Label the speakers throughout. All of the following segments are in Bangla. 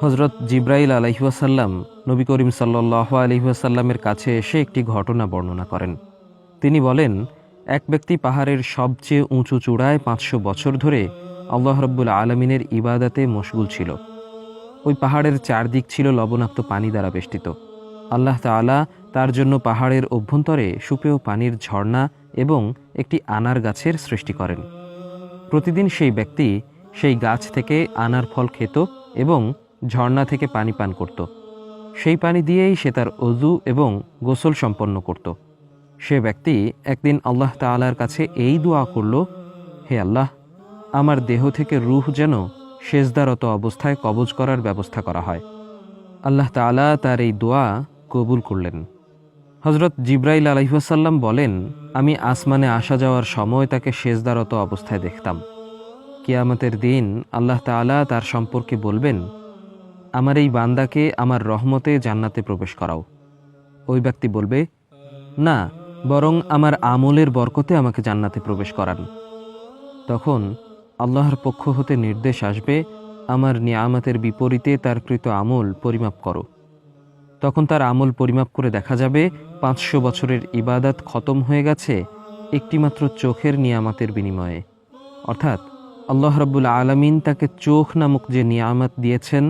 Speaker 1: হজরত জিব্রাইল আলহিহাসাল্লাম নবী করিম সাল্লাহ আলহিহাসাল্লামের কাছে এসে একটি ঘটনা বর্ণনা করেন। তিনি বলেন, এক ব্যক্তি পাহাড়ের সবচেয়ে উঁচু চূড়ায় পাঁচশো বছর ধরে আল্লাহ রব্বুল আলমিনের ইবাদাতে মশগুল ছিল। ওই পাহাড়ের চারদিক ছিল লবণাক্ত পানি দ্বারা বেষ্টিত। আল্লাহ তাআলা তার জন্য পাহাড়ের অভ্যন্তরে সুপেয় পানির ঝর্ণা এবং একটি আনার গাছের সৃষ্টি করেন। প্রতিদিন সেই ব্যক্তি সেই গাছ থেকে আনার ফল খেত এবং ঝর্ণা থেকে পানি পান করত। সেই পানি দিয়েই সে তার অজু এবং গোসল সম্পন্ন করত। সে ব্যক্তি একদিন আল্লাহ তাআলার কাছে এই দোয়া করল, হে আল্লাহ, আমার দেহ থেকে রুহ যেন সেজদারত অবস্থায় কবজ করার ব্যবস্থা করা হয়। আল্লাহ তাআলা তার এই দোয়া কবুল করলেন। হজরত জিব্রাইল আলহিহাসাল্লাম বলেন, আমি আসমানে আসা যাওয়ার সময় তাকে সেজদারত অবস্থায় দেখতাম। কিয়ামতের দিন আল্লাহ তাআলা তার সম্পর্কে বলবেন আমার এই বান্দাকে আমার রহমতে জান্নাতে প্রবেশ করাও। ওই ব্যক্তি বলবে, না, বরং আমার আমলের বরকতে আমাকে জান্নাতে প্রবেশ করান। তখন আল্লাহর পক্ষ হতে নির্দেশ আসবে, আমার নিয়ামতের বিপরীতে তার কৃত আমল পরিমাপ করো। তখন তার আমল পরিমাপ করে দেখা যাবে, পাঁচশো বছরের ইবাদত খতম হয়ে গেছে একটিমাত্র চোখের নিয়ামতের বিনিময়ে। অর্থাৎ আল্লাহ রাব্বুল আলামিন তাকে চোখ নামক যে নিয়ামত দিয়েছেন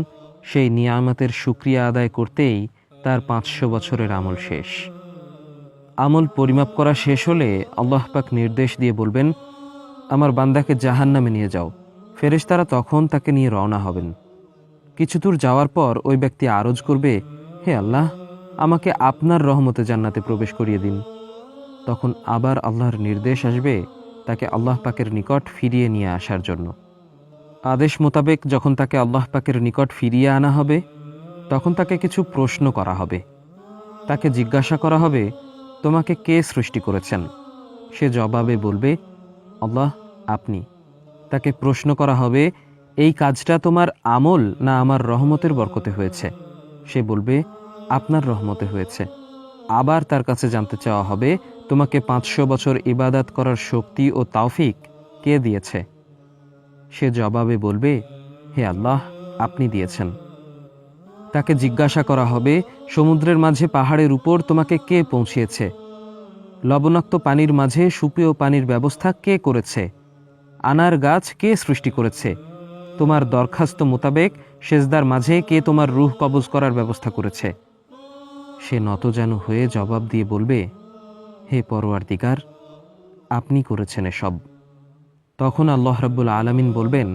Speaker 1: সেই নিয়ামতের সুক্রিয়া আদায় করতেই তার পাঁচশো বছরের আমল শেষ। আমল পরিমাপ করা শেষ হলে আল্লাহ পাক নির্দেশ দিয়ে বলবেন, আমার বান্দাকে জাহান নামে নিয়ে যাও। ফেরেশতারা তখন তাকে নিয়ে রওনা হবেন। কিছু দূর যাওয়ার পর ওই ব্যক্তি আরজ করবে, হে আল্লাহ, আমাকে আপনার রহমতে জান্নাতে প্রবেশ করিয়ে দিন। তখন আবার আল্লাহর নির্দেশ আসবে তাকে আল্লাহ পাকের নিকট ফিরিয়ে নিয়ে আসার জন্য। আদেশ মোতাবেক যখন তাকে আল্লাহ পাকের নিকট ফিরিয়ে আনা হবে, তখন তাকে কিছু প্রশ্ন করা হবে। তাকে জিজ্ঞাসা করা হবে, তোমাকে কে সৃষ্টি করেছেন? সে জবাবে বলবে, আল্লাহ, আপনি। তাকে প্রশ্ন করা হবে, এই কাজটা তোমার আমল না আমার রহমতের বরকতে হয়েছে? সে বলবে, আপনার রহমতে হয়েছে। আবার তার কাছে জানতে চাওয়া হবে, তোমাকে পাঁচশো বছর ইবাদাত করার শক্তি ও তাওফিক কে দিয়েছে? সে জবাবে বলবে, হে আল্লাহ, আপনি দিয়েছেন। তাকে জিজ্ঞাসা করা হবে, সমুদ্রের মাঝে পাহাড়ের উপর তোমাকে কে পৌঁছিয়েছে? লবণাক্ত পানির মাঝে সুপেয় পানির ব্যবস্থা কে করেছে? আনার গাছ কে সৃষ্টি করেছে? তোমার দরখাস্ত মোতাবেক সেজদার মাঝে কে তোমার রুহ কবজ করার ব্যবস্থা করেছে? সে নত যেন হয়ে জবাব দিয়ে বলবে, হে পরোয়ার দিগার আপনি করেছেন এসব। তখন আল্লাহ রাব্বুল আলামিন বলবেন,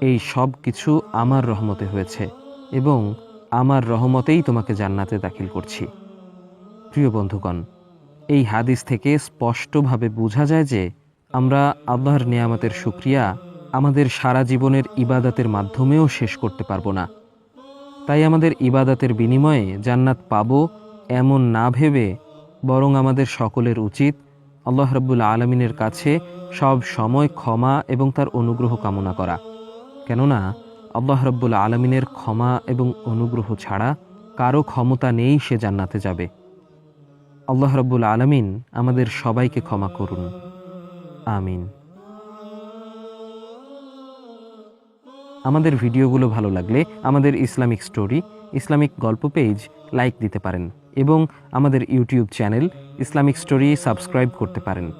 Speaker 1: এই সব কিছু আমার রহমতে হয়েছে এবং আমার রহমতেই তোমাকে জান্নাতে দাখিল করছি। প্রিয় বন্ধুগণ, এই হাদিস থেকে স্পষ্টভাবে বোঝা যায় যে আমরা আল্লাহর নিয়ামতের সুক্রিয়া আমাদের সারা জীবনের ইবাদতের মাধ্যমেও শেষ করতে পারব না। তাই আমাদের ইবাদাতের বিনিময়ে জান্নাত পাবো এমন না ভেবে বরং আমাদের সকলের উচিত আল্লাহ রাব্বুল আলমিনের কাছে সব সময় ক্ষমা এবং তার অনুগ্রহ কামনা করা। কেননা, আল্লাহ রাব্বুল আলমিনের ক্ষমা এবং অনুগ্রহ ছাড়া কারও ক্ষমতা নেই সে জান্নাতে যাবে। আল্লাহ রাব্বুল আলমিন আমাদের সবাইকে ক্ষমা করুন। আমিন। আমাদের ভিডিওগুলো ভালো লাগলে আমাদের ইসলামিক স্টোরি, ইসলামিক গল্প পেজ লাইক দিতে পারেন। এবং আমাদের YouTube channel Islamic story subscribe করতে পারেন।